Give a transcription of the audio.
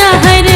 দুনিয়া হায়